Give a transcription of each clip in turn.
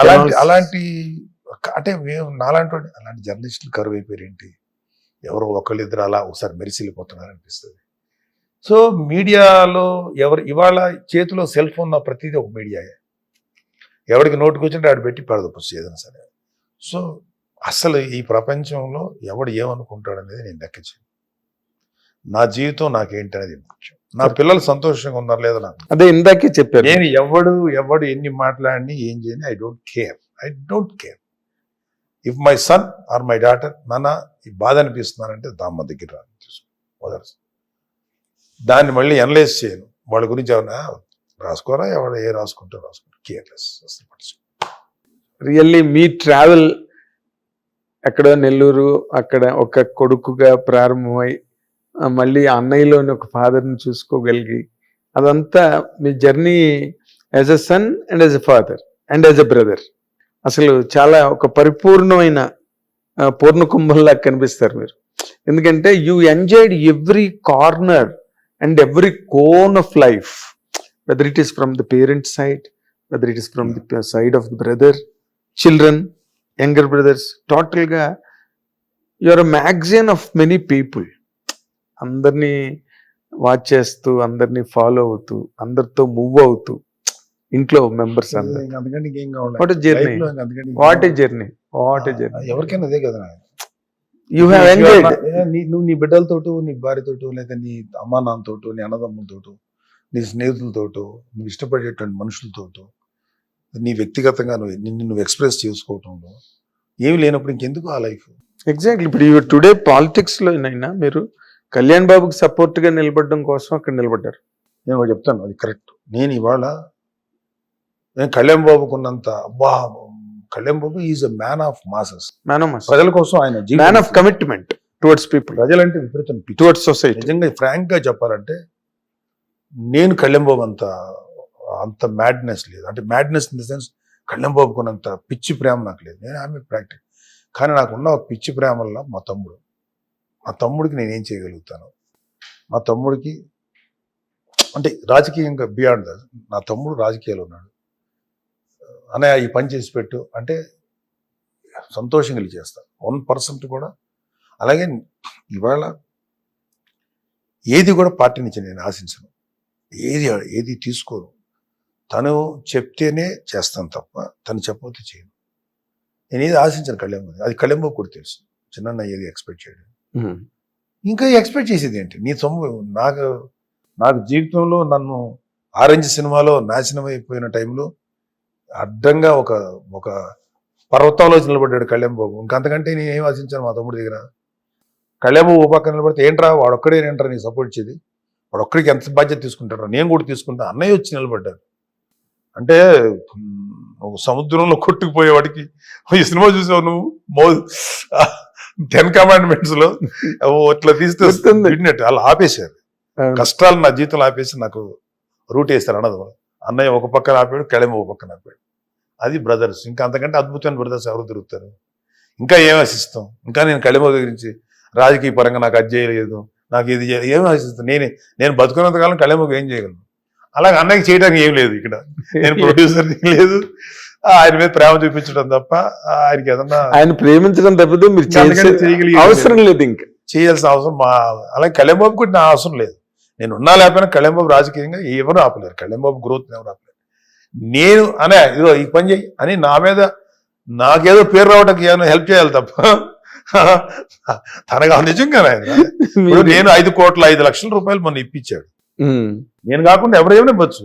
అలాంటి అలాంటి అంటే మేము నాలాంటి అలాంటి జర్నలిస్టులు కరువు అయిపోయారు ఏంటి ఎవరో ఒకళ్ళిద్దరు అలా ఒకసారి మెరిసిల్లిపోతున్నారు అనిపిస్తుంది సో మీడియాలో ఎవరు ఇవాళ చేతిలో సెల్ ఫోన్ ప్రతిదీ ఒక మీడియాయే ఎవరికి నోటుకు వచ్చింటే ఆడు పెట్టి పడదొచ్చు ఏదైనా సరే. సో అసలు ఈ ప్రపంచంలో ఎవడు ఏమనుకుంటాడు అనేది నేను లెక్కచ్చు నా జీవితం నాకేంటి అనేది ముఖ్యం. నా పిల్లలు సంతోషంగా ఉన్నారు లేదా నాకు? అదే ఇందాకే చెప్పారు. నేను ఎవడు ఎవడు ఎన్ని మాట్లాడిని ఏం చేయని I don't care I don't care if my son or my daughter నాన్న ఈ బాధ అనిపిస్తున్నానంటే దామ్మ దగ్గర రా తీసుకో, వదలు. దాన్ని మళ్ళీ అనలైజ్ చేయను. వాళ్ళ గురించి ఏమన్నా రాసుకోరా ఎవడు ఏ రాసుకుంటా రాసుకుంటా కేర్లెస్ అసలు. రియల్లీ మీ ట్రావెల్ ఎక్కడ నెల్లూరు అక్కడ ఒక కొడుకుగా ప్రారంభమై మళ్ళీ అన్నయ్యలోని ఒక ఫాదర్ని చూసుకోగలిగి అదంతా మీ journey as a son and as a father and as a brother అసలు చాలా ఒక పరిపూర్ణమైన పూర్ణకుంభంలా కనిపిస్తారు మీరు. ఎందుకంటే you enjoyed every corner and every cone of life whether it is from the parents side whether it is from the side of the brother children younger brothers టోటల్గా you are magazine of many people అందరినీ watch చేస్తూ అందరినీ follow అవుతూ అందరితో move అవుతూ ఇంట్లో members what journey what a what a ఎవరికైనా అదే కదా. యూ హ్యావ్ ఎంజాయ్డ్ నువ్వు నీ బిడ్డలతోటో నీ భార్యతోటో లేదా నీ అమ్మా నాన్నతోటో నీ అన్నదమ్ములతోటో నీ స్నేహితులతోటో నువ్వు ఇష్టపడేటువంటి మనుషులతోటో నీ వ్యక్తిగతంగా నువ్వు నిన్ను నువ్వు ఎక్స్ప్రెస్ చేసుకోవటంలో ఏమి లేనప్పుడు ఇంకెందుకు ఆ లైఫ్ ఎగ్జాక్ట్లీ ఇప్పుడు టుడే పాలిటిక్స్ లోనైనా మీరు కళ్యాణ్ బాబుకి సపోర్ట్గా నిలబడడం కోసం అక్కడ నిలబడ్డారు. నేను చెప్తాను అది కరెక్ట్. నేను ఇవాళ నేను కళ్యాణ్ బాబుకున్నంత అబ్బా Kalyan Babu is a man of masses. Man of ప్రజల కోసం ఆయన man of commitment towards people ప్రజలంటే విపరీతం. టువర్డ్స్ సొసైటీ నిజంగా ఫ్రాంక్గా చెప్పాలంటే నేను కళ్యాణబాబు అంత అంత మ్యాడ్నెస్ లేదు. అంటే మ్యాడ్నెస్ ఇన్ ద సెన్స్ కళ్యాణబాబుకు ఉన్నంత పిచ్చి ప్రేమ నాకు లేదు. నేను ఆమె ప్రాక్టిక్ కానీ నాకున్న ఒక పిచ్చి ప్రేమ వల్ల మా తమ్ముడు. మా తమ్ముడికి నేనేం చేయగలుగుతాను? మా తమ్ముడికి అంటే రాజకీయంగా బియాండ్ నా తమ్ముడు రాజకీయాలు ఉన్నాడు. అన్నయ్య ఈ పని చేసి పెట్టు అంటే సంతోషంగా చేస్తా. చేస్తాను వన్ పర్సెంట్ కూడా. అలాగే ఇవాళ ఏది కూడా పార్టీ నుంచి నేను ఆశించను. ఏది ఏది తీసుకోను. తను చెప్తేనే చేస్తాను తప్ప తను చెప్పకపోతే చేయను. నేను ఏది ఆశించను కళ్యాణ్ అది కళ్యాణ్ కూడా తెలుసు. చిన్న ఏది ఎక్స్పెక్ట్ చేయడం. ఇంకా ఎక్స్పెక్ట్ చేసేది ఏంటి? నీ సొమ్ము నాకు నాకు జీవితంలో నన్ను ఆరెంజ్ సినిమాలో నాశనం అయిపోయిన టైంలో అడ్డంగా ఒక ఒక పర్వతంలో నిలబడ్డాడు కళ్యాణ్ బాబు ఇంకంతకంటే నేను ఏం ఆశించాను మా తమ్ముడి దగ్గర? కళ్యాణ్ బాబు ఓ పక్కన నిలబడితే ఏంట్రా వాడొక్కడే ఏంట్రా నీకు సపోర్ట్ ఇచ్చేది? వాడొక్కడికి ఎంత బాధ్యత తీసుకుంటాడు నేను కూడా తీసుకుంటా. అన్నయ్య వచ్చి నిలబడ్డాడు. అంటే ఒక సముద్రంలో కొట్టుకుపోయేవాడికి. ఈ సినిమా చూసావు నువ్వు? మో టెన్ కమాండ్మెంట్స్లో తీస్తే గుర్తుంది. విడినట్టు వాళ్ళు ఆపేశారు. కష్టాలు నా జీవితంలో ఆపేసి నాకు రూట్ వేస్తారు అన్నది అన్నయ్య ఒక పక్కన ఆపాడు కళెమ ఒక పక్కన ఆపాడు. అది బ్రదర్స్. ఇంకా అంతకంటే అద్భుతమైన బ్రదర్స్ ఎవరు దొరుకుతారు ఇంకా ఏం ఆశిస్తాం? ఇంకా నేను కళెమ గురించి రాజకీయ పరంగా నాకు అది చేయలేదు నాకు ఇది ఏం ఆశిస్తాను నేను నేను బతుకున్నంత కాలం కళెమకు ఏం చేయగలను? అలాగే అన్నయ్యకి చేయడానికి ఏం లేదు ఇక్కడ. నేను ప్రొడ్యూసర్ లేదు. ఆయన మీద ప్రేమ చూపించడం తప్ప ఆయనకి ఏదన్నా ఆయన ప్రేమించడం తప్పితే మీరు అవసరం లేదు ఇంకా. చేయాల్సిన అవసరం మా అలాగే కళ్యాణబాబు కూడా నా అవసరం లేదు. నేను ఉన్నా లేకపోయినా కళ్యాణబాబు రాజకీయంగా ఎవరు ఆపలేరు. కళ్యాణబాబు గ్రోత్ ఎవరు ఆపలేరు. నేను అనే ఇదిగో ఈ పని చేయి అని నా మీద నాకేదో పేరు రావడానికి ఏమైనా హెల్ప్ చేయాలి తప్ప తనగా నిజంగానే నేను ఐదు కోట్ల ఐదు లక్షల రూపాయలు మొన్న ఇప్పించాడు. నేను కాకుండా ఎవరేమైనా ఇవ్వచ్చు.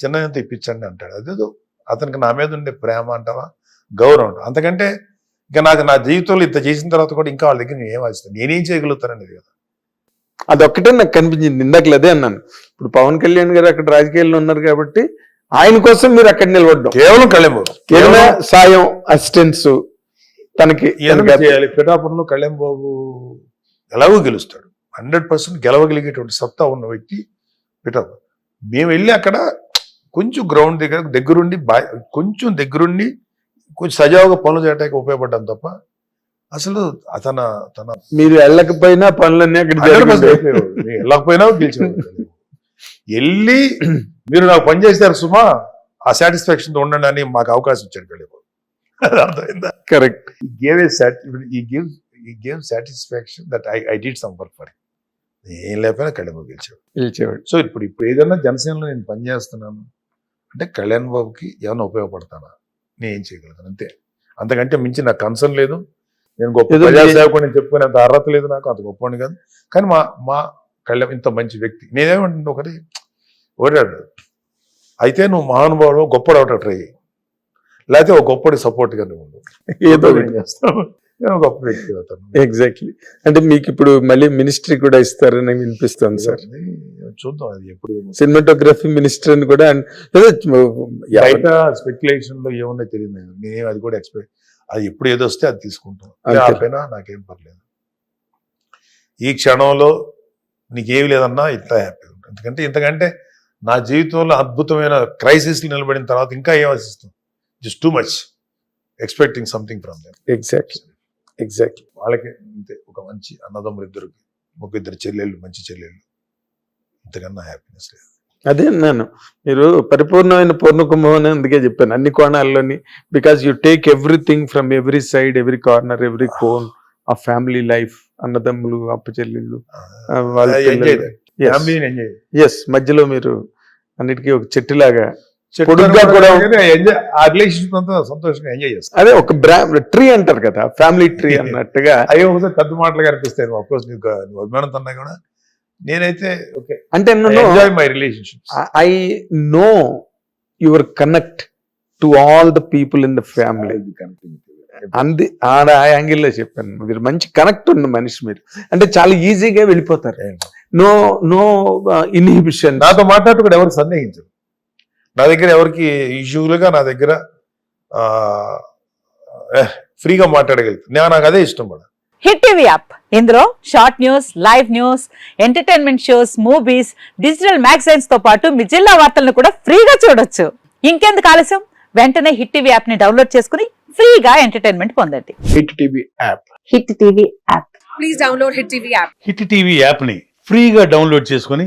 చిన్న ఇప్పించండి అంటాడు. అదేదో అతనికి నా మీద ఉండే ప్రేమ అంటావా? గౌరవం అంతకంటే ఇంకా నాకు నా జీవితంలో ఇంత చేసిన తర్వాత కూడా ఇంకా వాళ్ళ దగ్గర నేను ఏం ఆశిస్తాను నేనేం చేయగలుగుతాననేది కదా. అదొక్కటే నాకు కనిపించింది. ఇందాకలు అదే అన్నాను. ఇప్పుడు పవన్ కళ్యాణ్ గారు అక్కడ రాజకీయాల్లో ఉన్నారు కాబట్టి ఆయన కోసం మీరు అక్కడ నిలబడ్డం. కేవలం కళ్యాణ్ ఏదైనా సాయం అసిస్టెన్స్ తనకి పిఠాపురంలో కళ్యాణ్ బాబు ఎలాగో గెలుస్తాడు. హండ్రెడ్ పర్సెంట్ గెలవగలిగేటువంటి సత్తా ఉన్న వ్యక్తి పిఠాపురం. మేము వెళ్ళి అక్కడ కొంచెం గ్రౌండ్ దగ్గర దగ్గరుండి బా- కొంచెం దగ్గరుండి కొంచెం సజావుగా పనులు చేయడానికి ఉపయోగపడ్డాం తప్ప అసలు అతన తన మీరు వెళ్ళకపోయినా పనులన్నీ అక్కడ 100% జరిగాయి. అయిపోయేవాడు. నేను వెళ్ళకపోయినా గెలిచేవాడు వెళ్ళి మీరు నాకు పని చేశారు సుమా ఆ సాటిస్ఫాక్షన్ ఉండండి అని మాకు అవకాశం ఇచ్చాడు అది అర్థమైందా? కరెక్ట్ ఈ gave a he give he gave satisfaction that I I did some work for ఏం లేకపోయినా కళ్యాణ్ బాబు గెలిచాడు పిలిచేవాడు. సో ఇప్పుడు ఇప్పుడు ఏదైనా జనసేనలో నేను పనిచేస్తున్నాను అంటే కళ్యాణ్ బాబుకి ఏమైనా ఉపయోగపడతానా? నేను ఏం చేయగలుగుతాను? అంతే. అంతకంటే మించి నాకు కన్సర్న్ లేదు. నేను గొప్ప ఏదో మీ- ప్రజాసేవకుని చెప్పుకునే అంత అర్హత లేదు నాకు. అంత గొప్పని కాదు. కానీ మా మా కళ్యాణ్ ఇంత మంచి వ్యక్తి. నేనేమంటున్నా ఒకటి ఓడాడు అయితే నువ్వు మహానుభావుడు గొప్పడు అవట ట్రై. లేకపోతే ఒక గొప్పడి సపోర్ట్గా నువ్వు. ఏదో చేస్తావు. నేను గొప్ప వ్యక్తి అవుతాను. ఎగ్జాక్ట్లీ అంటే మీకు ఇప్పుడు మళ్ళీ మినిస్ట్రీ కూడా ఇస్తారని వినిపిస్తుంది సార్. చూద్దాం అది ఎప్పుడు. సినిమాటోగ్రఫీ మినిస్టర్ అని కూడా బయట స్పెక్యులేషన్లో ఏమున్నాయి తెలియదు. నేనేం అది కూడా ఎక్స్పెక్ట్ అది ఎప్పుడు ఏదో వస్తే అది తీసుకుంటాం. ఆపైనా నాకేం పర్లేదు. ఈ క్షణంలో నీకేమి లేదన్నా ఇంత హ్యాపీ ఉంటుంది ఎందుకంటే ఇంతకంటే నా జీవితంలో అద్భుతమైన క్రైసిస్ నిలబడిన తర్వాత ఇంకా ఏం ఆశిస్తాం? Just too much expecting something from exactly exactly వాళ్ళకి అంతే ఒక మంచి అన్నదమ్ములు ఇద్దరికి ఒక ఇద్దరు చెల్లెళ్ళు మంచి చెల్లెళ్ళు. ఇంతకన్నా హ్యాపీనెస్ లేదు. అదే అన్నాను. మీరు పరిపూర్ణమైన పూర్ణ కుంభం అని అందుకే చెప్పాను. అన్ని కోణాల్లోని because you take everything from every side every corner every cone ఆ ఫ్యామిలీ లైఫ్ అన్నదమ్ములు అప్పచెల్లెళ్ళు వాళ్ళ ఎస్ మధ్యలో మీరు అన్నిటికీ ఒక చెట్టులాగా పొడుగ్గా కూడా ఆ రిలేషన్షిప్ అంతా సంతోషంగా ఎంజాయ్ చేస్తాం. అదే ఒక ట్రీ అంటారు కదా ఫ్యామిలీ ట్రీ అన్నట్టుగా. అయ్యో పెద్ద మాటలుగా అనిపిస్తాయి అఫ్కోర్స్ నీకు నువ్వు కూడా నేనైతే ఓకే అంటే enjoy my relationship I know your connect to all the people in the family అంది ఆడ ఆ యాంగిల్లో చెప్పాను. మీరు మంచి కనెక్ట్ ఉన్న మనిషి మీరు. అంటే చాలా ఈజీగా వెళ్ళిపోతారు. నో నో ఇన్హిబిషన్ నాతో మాట్లాడుతూ కూడా ఎవరు సందేహించరు. నా దగ్గర ఎవరికి యూజువల్గా నా దగ్గర ఫ్రీగా మాట్లాడగలుగుతాను నేను నాకు అదే ఇష్టం కూడా హిట్ టీవీ యాప్ ఇందులో short news live news entertainment shows movies digital మ్యాగజైన్స్తో పాటు మీ జిల్లా వార్తలను కూడా ఫ్రీగా చూడొచ్చు. ఇంకెందుకు ఆలస్యం? వెంటనే హిట్ టీవీ యాప్ని డౌన్లోడ్ చేసుకుని ఫ్రీగా ఎంటర్టైన్మెంట్ పొందండి. Hit TV app Hit TV app please download Hit TV app. Hit TV యాప్ని ఫ్రీగా డౌన్లోడ్ చేసుకొని